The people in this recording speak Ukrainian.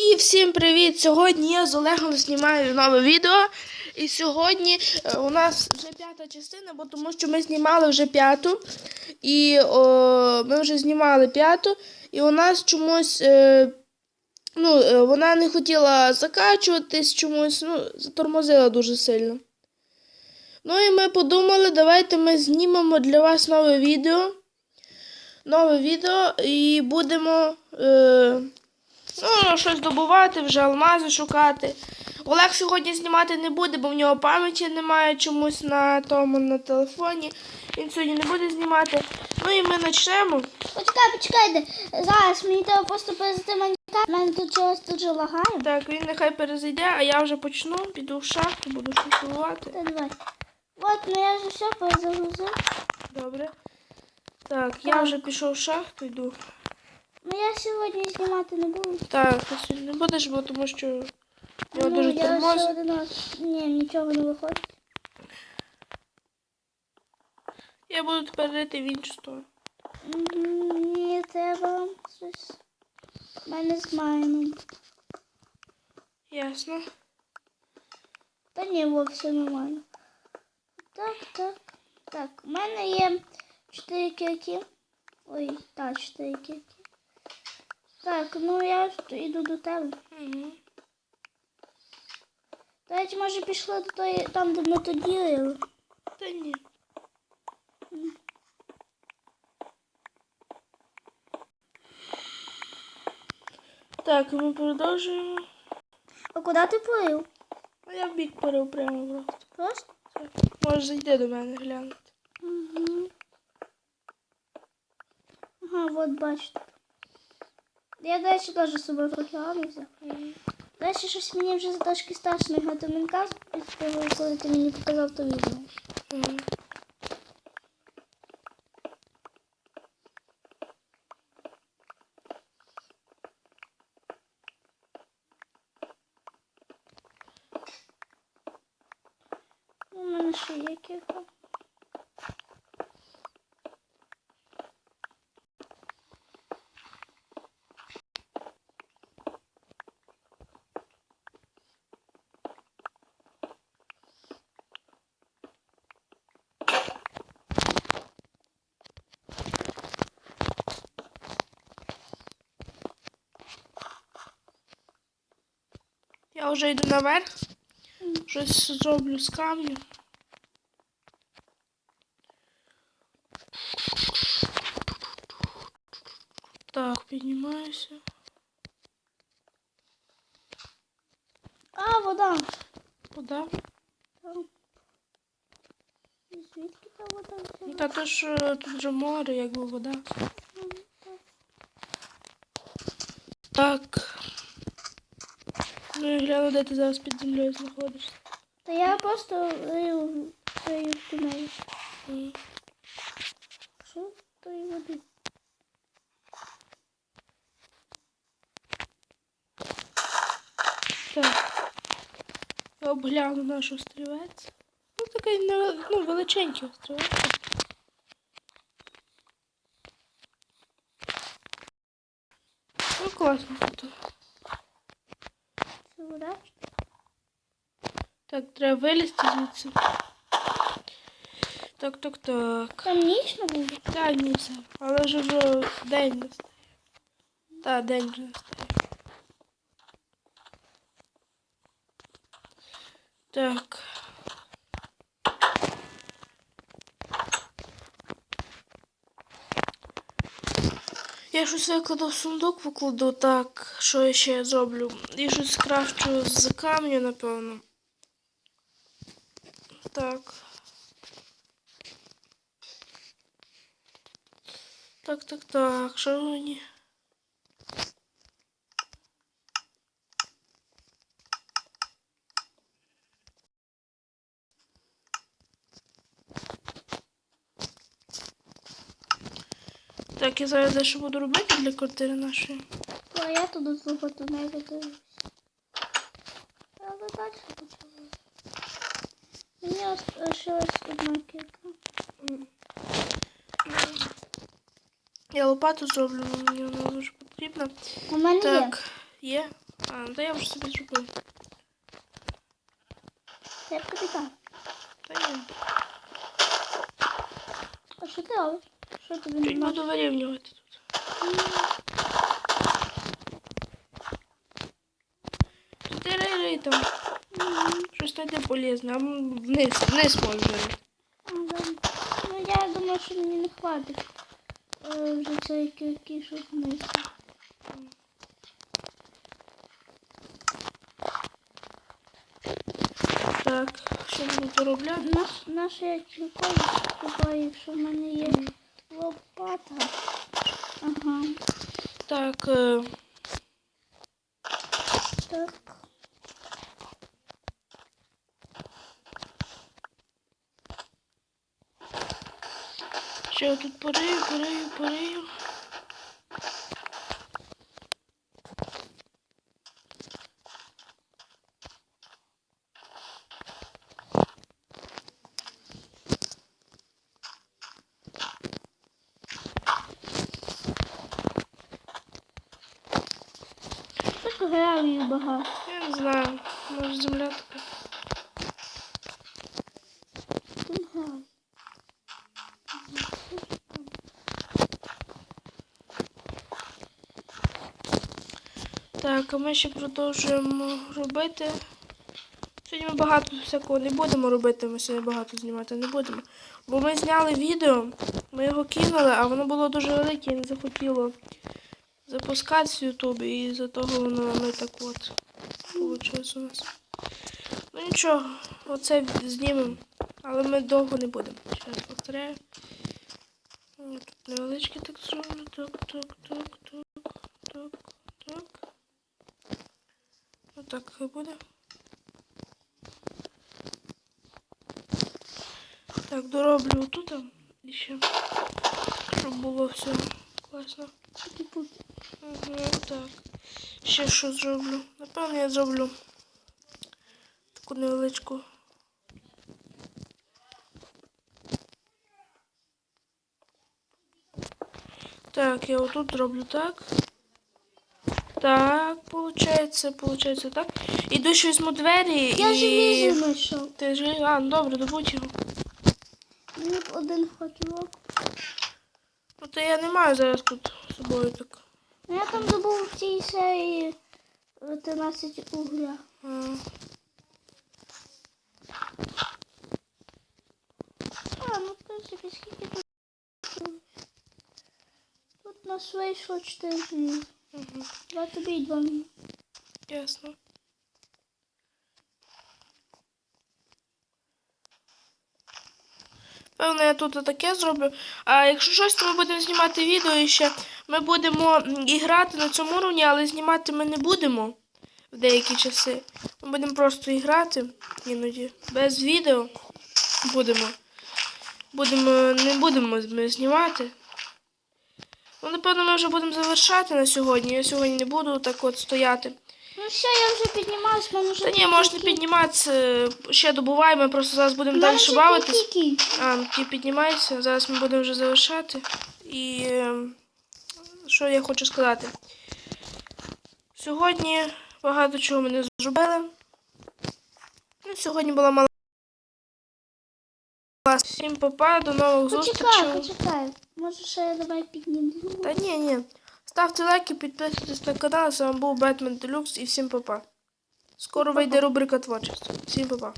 І всім привіт! Сьогодні я з Олегом знімаю нове відео. І сьогодні е, у нас вже п'ята частина, бо тому що ми знімали вже п'яту. І о, ми вже знімали п'яту. І у нас чомусь е, ну, е, вона не хотіла закачуватись чомусь, ну, затормозила дуже сильно. Ну і ми подумали, давайте ми знімемо для вас нове відео. Нове відео і будемо. Е, Ну, щось добувати, вже алмази шукати. Олег сьогодні знімати не буде, бо в нього пам'яті немає чомусь на тому на телефоні. Він сьогодні не буде знімати. Ну і ми почнемо. Почекай, почекайте. Зараз мені треба просто перезайти монітор. У мене тут чогось дуже лагає. Так, він нехай перезайде, а я вже почну, піду в шахту, буду шифрувати. Та давай. От, ну я вже все перезагрузив. Добре. Так, я вже пішов в шахту, йду. Ну я сьогодні знімати не буду. Так, ти сьогодні не будеш, бо тому що в нього Ну, дуже я тормоз. ще один раз. Ні, нічого не виходить. Я буду тепер рити в іншу сторону. Мгм, Мені треба щось. У мене з майном. Ясно. Та ні, во, все нормально. Так, так. Так, у мене є 4 кірки. Ой, так, 4 кірки. Так, ну я йду до тебе. Угу. Давайте, може, пішли до тої, там, де ми то ділили. Та ні. Так, ми продовжуємо. А куди ти плив? А я в бік порив прямо просто. Просто? Так. Може зайти до мене глянути. Угу. Ага, от бачите. Я далі теж з собою ладно взяв. Далі щось мені вже трошки страшно грати Мінкаст, коли ти мені показав то відео. У мене ще є кілька. Я вже йду наверх. Щось зроблю з камню. Так, піднімаюся. А, вода. Вода. Там. І Звідки та вода? Ну, взялась? Та то ж е, тут вже море, якби вода. Мгм, так. Ну і гляну, де ти зараз під землею знаходишся. Та я просто рию в тунелі. Що тої води? Так. Я обгляну наш острівець. Ну, такий ну, величенький острівець. Ну, класно тут. Вода? Так, треба вилізти звідси. Так, так, так. Там ніч не буде? Так, ні, все. Але ж вже день настає. Так, день вже настає. Так. Я щось в сундук, покладу так, що я ще зроблю. І щось скрафчу з камню, напевно. Так. Так, так, так, що мені? Так, я зараз дещо буду робити для квартири нашої. А я тут тунелю дивлюсь. Я би далі почала. Мені ос- лишилась одна кілька. Я лопату зроблю, але мені вона дуже потрібна. У мене. Так, є. А, ну то я вже собі зробив. Це капітан. Та ні. А що ти робиш? Що тобі не можна? буду вирівнювати тут. Ти рей там. Щось знайди полезне, а вниз, вниз можеш рити. Ну я думаю, що мені не хватить. е, Вже цей щоб вниз. Так, що буду доробляти? Наш, наш я купаю, якщо в мене є лопата. Ага. Так, е, Так. я тут порию, порию, порию. Гравію багато. Я не знаю, може земля така. Так, а ми ще продовжуємо робити. Сьогодні ми багато всякого не будемо робити, ми сьогодні багато знімати не будемо. Бо ми зняли відео, ми його кинули, а воно було дуже велике і не захотіло запускатися в Ютубі, і за того воно ми так от вийшло у нас. Ну нічого, оце знімемо, але ми довго не будемо. Ще раз повторяю. Тут невеличке так зроблю. Так, так, так, так, так, так. Отак хай буде. Так, дороблю тут і ще, щоб було все класно. Угу, так. Ще що зроблю? Напевно, я зроблю таку невеличку. Так, я отут зроблю так. Так, получається, получається так. Іду ще візьму двері Я і. желізо знайшов. Ти ж. А, ну добре, добудь його. Мені б один факелок. Ну то я не маю зараз тут з собою так. Ну я там забув цій серії е, 13 угля. А, А, ну в принципі, скільки тут? Тут нас вийшло 4 дні. угу, Два тобі і два мені. ясно. Певно, я тут таке зроблю. А якщо щось, то ми будемо знімати відео і ще. Ми будемо і грати на цьому рівні, але знімати ми не будемо в деякі часи. Ми будемо просто і грати іноді. Без відео будемо. Будемо, не будемо ми знімати. Ну, напевно, ми вже будемо завершати на сьогодні. Я сьогодні не буду так от стояти. Ну все, я вже піднімаюсь, в мене вже Та ні, можна кільки- підніматися, ще добуваємо, просто зараз будемо далі бавитись. А, ну, ти піднімайся, зараз ми будемо вже завершати. І е, що я хочу сказати? Сьогодні багато чого ми не зробили. Ну, сьогодні була мала. Всім папа, до нових Почекай, зустрічей. почекай. Може ще я давай підніму. Та ні, ні. Ставте лайки, підписуйтесь на канал. З вами був Бетмен Делюкс і всім папа. Скоро вийде рубрика творчість. Всім папа.